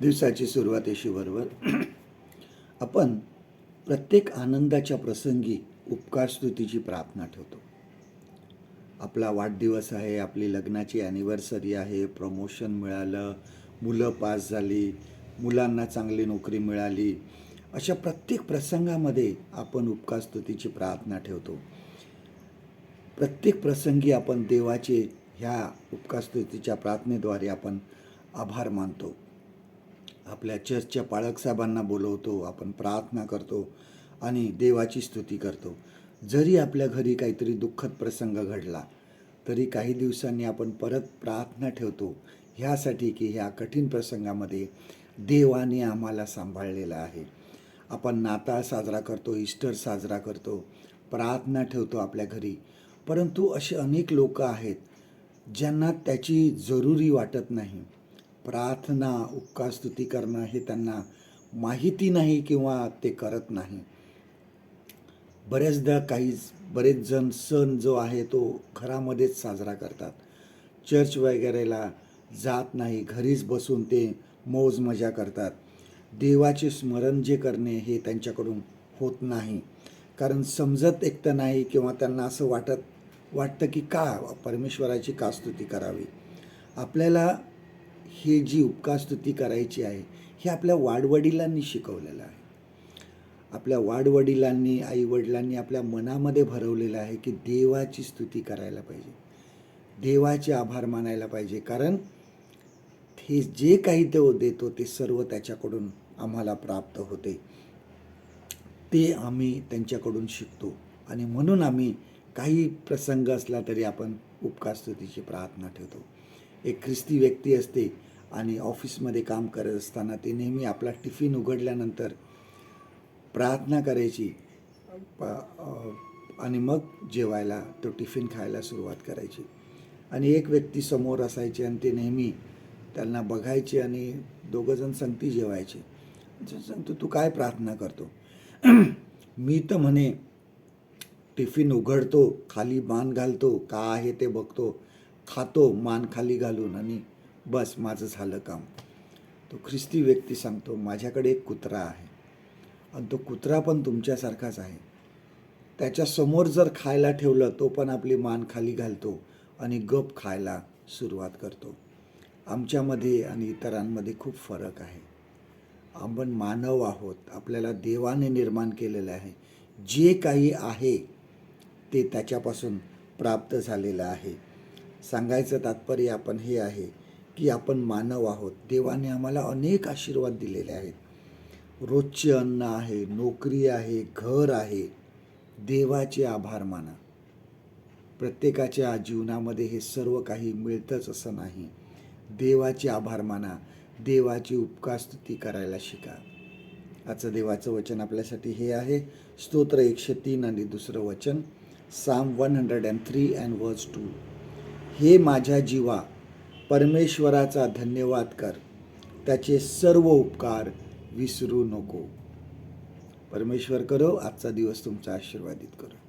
दिवसाची सुरुवात येशूबरोबर आपण प्रत्येक आनंदाच्या प्रसंगी उपकार स्तुतीची प्रार्थना ठेवतो. आपला वाढदिवस आहे आपली लग्नाची ॲनिव्हर्सरी आहे प्रमोशन मिळालं मुलं पास झाली मुलांना चांगली नोकरी मिळाली अशा प्रत्येक प्रसंगामध्ये आपण उपकार स्तुतीची प्रार्थना ठेवतो. प्रत्येक प्रसंगी आपण देवाचे ह्या उपकार स्तुतीच्या प्रार्थनेद्वारे आपण आभार मानतो. आपल्या चर्चच्या पाळकसाहेबांना बोलवतो आपण प्रार्थना करतो आणि देवाची स्तुती करतो. जरी आपल्या घरी काहीतरी दुःखद प्रसंग घडला तरी काही दिवसांनी आपण परत प्रार्थना ठेवतो. ह्यासाठी की ह्या कठीण प्रसंगामध्ये देवाने आम्हाला सांभाळलेलं आहे. आपण नाताळ साजरा करतो इस्टर साजरा करतो प्रार्थना ठेवतो आपल्या घरी. परंतु असे अनेक लोक आहेत ज्यांना त्याची जरुरी वाटत नाही. प्रार्थना उपकार स्तुती करणं हे त्यांना माहिती नाही किंवा ते करत नाही. बऱ्याचदा काही बरेच जण सण जो आहे तो घरामध्येच साजरा करतात. चर्च वगैरेला जात नाही घरीच बसून ते मौज मजा करतात. देवाचे स्मरण जे करणे हे त्यांच्याकडून होत नाही. कारण समजत एकतं नाही किंवा त्यांना असं वाटत वाटतं की का परमेश्वराची का स्तुती करावी? आपल्याला ही जी उपकार स्तुती करायची आहे हे आपल्या वाडवडिलांनी शिकवलेलं आहे. आपल्या वाडवडिलांनी आईवडिलांनी आपल्या मनामध्ये भरवलेलं आहे की देवाची स्तुती करायला पाहिजे. देवाचे आभार मानायला पाहिजे. कारण हे जे काही देव देतो ते सर्व त्याच्याकडून आम्हाला प्राप्त होते. ते आम्ही त्यांच्याकडून शिकतो. आणि म्हणून आम्ही काही प्रसंग असला तरी आपण उपकारस्तुतीची प्रार्थना ठेवतो. एक ख्रिस्ती व्यक्ती असते आणि ऑफिसमध्ये काम करत असताना ते नेहमी आपला टिफिन उघडल्यानंतर प्रार्थना करायची. प- आणि मग जेवायला तो टिफिन खायला सुरुवात करायची. आणि एक व्यक्ती समोर असायची आणि ते नेहमी त्यांना बघायचे आणि दोघंजण संगती जेवायचे. सांगतो तू काय प्रार्थना करतो? मी तर म्हणे टिफिन उघडतो खाली मान घालतो का आहे ते बघतो खातो मान खाली घालून आणि बस माझं झालं काम. तो ख्रिस्ती व्यक्ती सांगतो माझ्याकडे एक कुत्रा आहे आणि तो कुत्रा पण तुमच्यासारखाच आहे. त्याच्यासमोर जर खायला ठेवलं तो पण आपली मान खाली घालतो आणि गप खायला सुरुवात करतो. आमच्यामध्ये आणि इतरांमध्ये खूप फरक आहे. आपण मानव आहोत. आपल्याला देवाने निर्माण केलेलं आहे. जे काही आहे ते त्याच्यापासून प्राप्त झालेलं आहे. सांगायचं तात्पर्य आपण हे आहे की आपण मानव आहोत. देवाने आम्हाला अनेक आशीर्वाद दिलेले आहेत. रोजचे अन्न आहे नोकरी आहे घर आहे. देवाचे आभार माना. प्रत्येकाच्या जीवनामध्ये हे सर्व काही मिळतंच असं नाही. देवाचे आभार माना. देवाची उपकार स्तुती करायला शिका. आजचं देवाचं वचन आपल्यासाठी हे आहे. स्तोत्र एकशे तीन आणि दुसरं वचन. Psalm one hundred and three and verse two. हे माझ्या जीवा परमेश्वराचा धन्यवाद कर. त्याचे सर्व उपकार विसरू नको. परमेश्वर करो आजचा दिवस तुमचा आशीर्वादित करो.